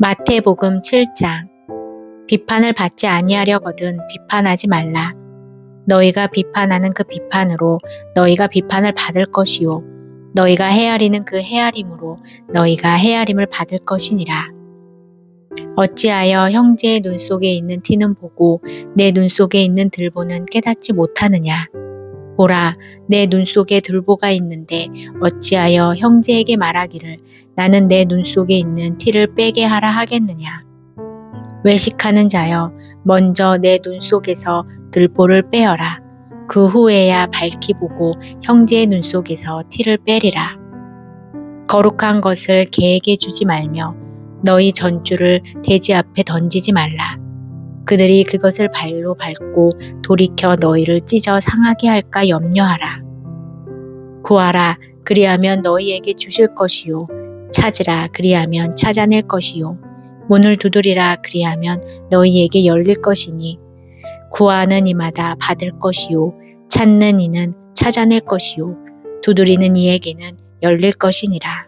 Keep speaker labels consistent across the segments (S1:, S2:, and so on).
S1: 마태복음 7장 비판을 받지 아니하려거든 비판하지 말라. 너희가 비판하는 그 비판으로 너희가 비판을 받을 것이요 너희가 헤아리는 그 헤아림으로 너희가 헤아림을 받을 것이니라. 어찌하여 형제의 눈 속에 있는 티는 보고 내 눈 속에 있는 들보는 깨닫지 못하느냐? 보라, 내 눈 속에 들보가 있는데 어찌하여 형제에게 말하기를 나는 내 눈 속에 있는 티를 빼게 하라 하겠느냐? 외식하는 자여, 먼저 내 눈 속에서 들보를 빼어라. 그 후에야 밝히 보고 형제의 눈 속에서 티를 빼리라. 거룩한 것을 개에게 주지 말며 너희 전주를 돼지 앞에 던지지 말라. 그들이 그것을 발로 밟고 돌이켜 너희를 찢어 상하게 할까 염려하라. 구하라, 그리하면 너희에게 주실 것이요. 찾으라, 그리하면 찾아낼 것이요. 문을 두드리라, 그리하면 너희에게 열릴 것이니. 구하는 이마다 받을 것이요. 찾는 이는 찾아낼 것이요. 두드리는 이에게는 열릴 것이니라.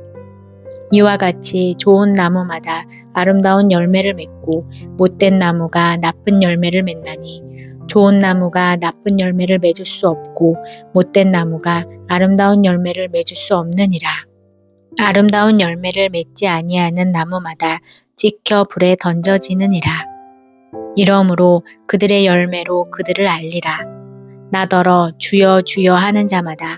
S1: 이와 같이 좋은 나무마다 아름다운 열매를 맺고 못된 나무가 나쁜 열매를 맺나니 좋은 나무가 나쁜 열매를 맺을 수 없고 못된 나무가 아름다운 열매를 맺을 수 없느니라. 아름다운 열매를 맺지 아니하는 나무마다 찍혀 불에 던져지느니라. 이러므로 그들의 열매로 그들을 알리라. 나더러 주여 주여 하는 자마다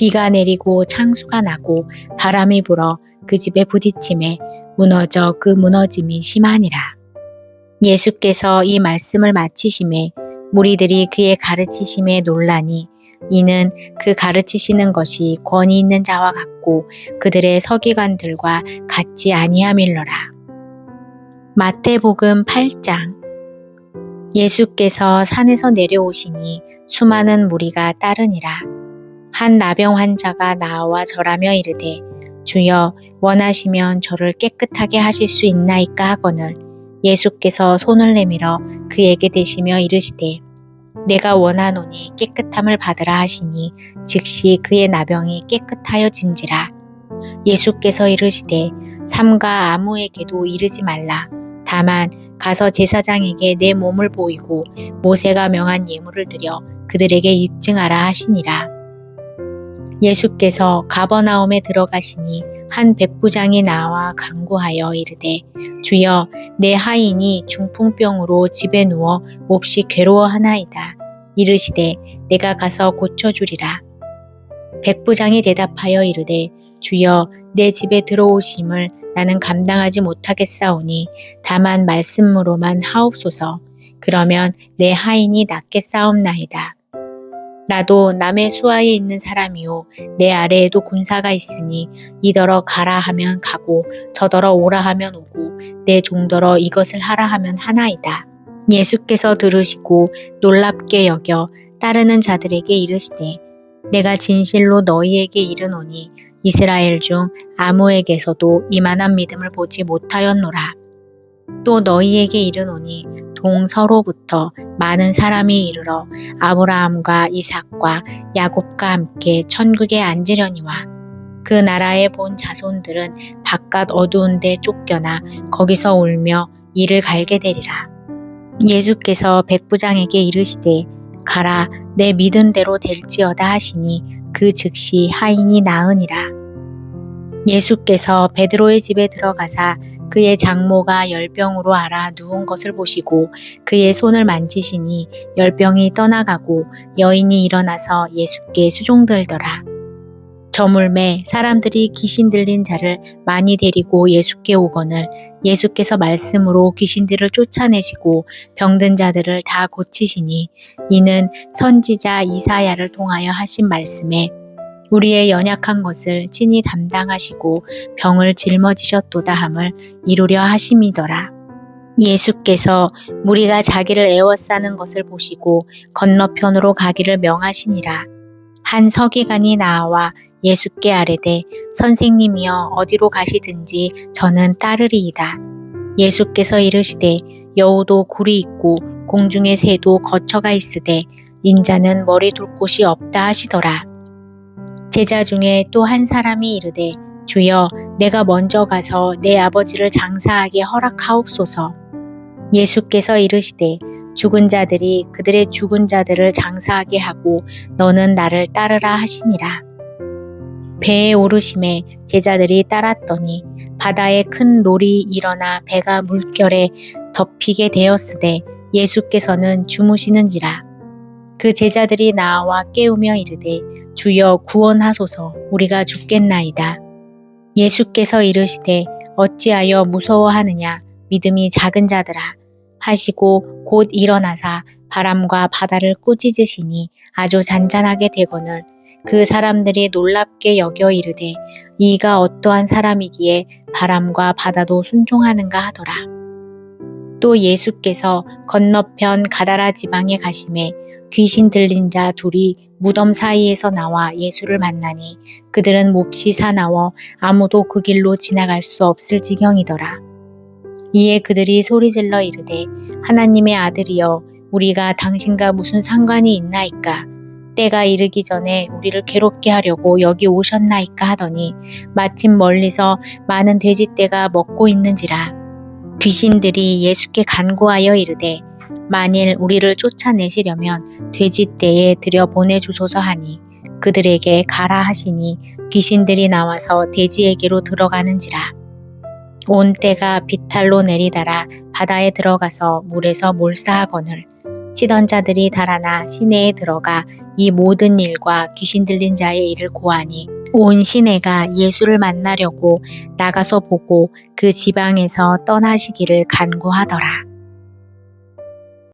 S1: 비가 내리고 창수가 나고 바람이 불어 그 집에 부딪힘에 무너져 그 무너짐이 심하니라. 예수께서 이 말씀을 마치심에 무리들이 그의 가르치심에 놀라니 이는 그 가르치시는 것이 권위 있는 자와 같고 그들의 서기관들과 같지 아니함일러라. 마태복음 8장 예수께서 산에서 내려오시니 수많은 무리가 따르니라. 한 나병 환자가 나와 절하며 이르되 주여 원하시면 저를 깨끗하게 하실 수 있나이까 하거늘 예수께서 손을 내밀어 그에게 대시며 이르시되 내가 원하노니 깨끗함을 받으라 하시니 즉시 그의 나병이 깨끗하여진지라. 예수께서 이르시되 삼가 아무에게도 이르지 말라. 다만 가서 제사장에게 내 몸을 보이고 모세가 명한 예물을 드려 그들에게 입증하라 하시니라 예수께서 가버나움에 들어가시니 한 백부장이 나와 간구하여 이르되 주여 내 하인이 중풍병으로 집에 누워 몹시 괴로워하나이다. 이르시되 내가 가서 고쳐주리라. 백부장이 대답하여 이르되 주여 내 집에 들어오심을 나는 감당하지 못하겠사오니 다만 말씀으로만 하옵소서. 그러면 내 하인이 낫겠사옵나이다. 나도 남의 수하에 있는 사람이요 내 아래에도 군사가 있으니 이더러 가라 하면 가고 저더러 오라 하면 오고 내 종더러 이것을 하라 하면 하나이다. 예수께서 들으시고 놀랍게 여겨 따르는 자들에게 이르시되 내가 진실로 너희에게 이르노니 이스라엘 중 아무에게서도 이만한 믿음을 보지 못하였노라. 또 너희에게 이르노니 동서로부터 많은 사람이 이르러 아브라함과 이삭과 야곱과 함께 천국에 앉으려니와 그 나라에 본 자손들은 바깥 어두운 데 쫓겨나 거기서 울며 이를 갈게 되리라. 예수께서 백부장에게 이르시되 가라 내 믿은 대로 될지어다 하시니 그 즉시 하인이 나으니라. 예수께서 베드로의 집에 들어가사 그의 장모가 열병으로 알아 누운 것을 보시고 그의 손을 만지시니 열병이 떠나가고 여인이 일어나서 예수께 수종들더라. 저물매 사람들이 귀신 들린 자를 많이 데리고 예수께 오거늘 예수께서 말씀으로 귀신들을 쫓아내시고 병든 자들을 다 고치시니 이는 선지자 이사야를 통하여 하신 말씀에 우리의 연약한 것을 친히 담당하시고 병을 짊어지셨도다 함을 이루려 하심이더라. 예수께서 무리가 자기를 애워싸는 것을 보시고 건너편으로 가기를 명하시니라. 한 서기관이 나와 예수께 아뢰되 선생님이여 어디로 가시든지 저는 따르리이다. 예수께서 이르시되 여우도 굴이 있고 공중의 새도 거처가 있으되 인자는 머리 둘 곳이 없다 하시더라. 제자 중에 또 한 사람이 이르되 주여 내가 먼저 가서 내 아버지를 장사하게 허락하옵소서. 예수께서 이르시되 죽은 자들이 그들의 죽은 자들을 장사하게 하고 너는 나를 따르라 하시니라. 배에 오르심에 제자들이 따랐더니 바다에 큰 놀이 일어나 배가 물결에 덮이게 되었으되 예수께서는 주무시는지라. 그 제자들이 나와 깨우며 이르되 주여 구원하소서 우리가 죽겠나이다. 예수께서 이르시되 어찌하여 무서워하느냐 믿음이 작은 자들아 하시고 곧 일어나사 바람과 바다를 꾸짖으시니 아주 잔잔하게 되거늘 그 사람들이 놀랍게 여겨 이르되 이가 어떠한 사람이기에 바람과 바다도 순종하는가 하더라. 또 예수께서 건너편 가다라 지방에 가심에 귀신 들린 자 둘이 무덤 사이에서 나와 예수를 만나니 그들은 몹시 사나워 아무도 그 길로 지나갈 수 없을 지경이더라. 이에 그들이 소리질러 이르되 하나님의 아들이여 우리가 당신과 무슨 상관이 있나이까 때가 이르기 전에 우리를 괴롭게 하려고 여기 오셨나이까 하더니 마침 멀리서 많은 돼지떼가 먹고 있는지라 귀신들이 예수께 간구하여 이르되 만일 우리를 쫓아내시려면 돼지떼에 들여 보내 주소서 하니 그들에게 가라 하시니 귀신들이 나와서 돼지에게로 들어가는지라. 온 때가 비탈로 내리달아 바다에 들어가서 물에서 몰사하거늘. 치던 자들이 달아나 시내에 들어가 이 모든 일과 귀신 들린 자의 일을 고하니 온 시내가 예수를 만나려고 나가서 보고 그 지방에서 떠나시기를 간구하더라.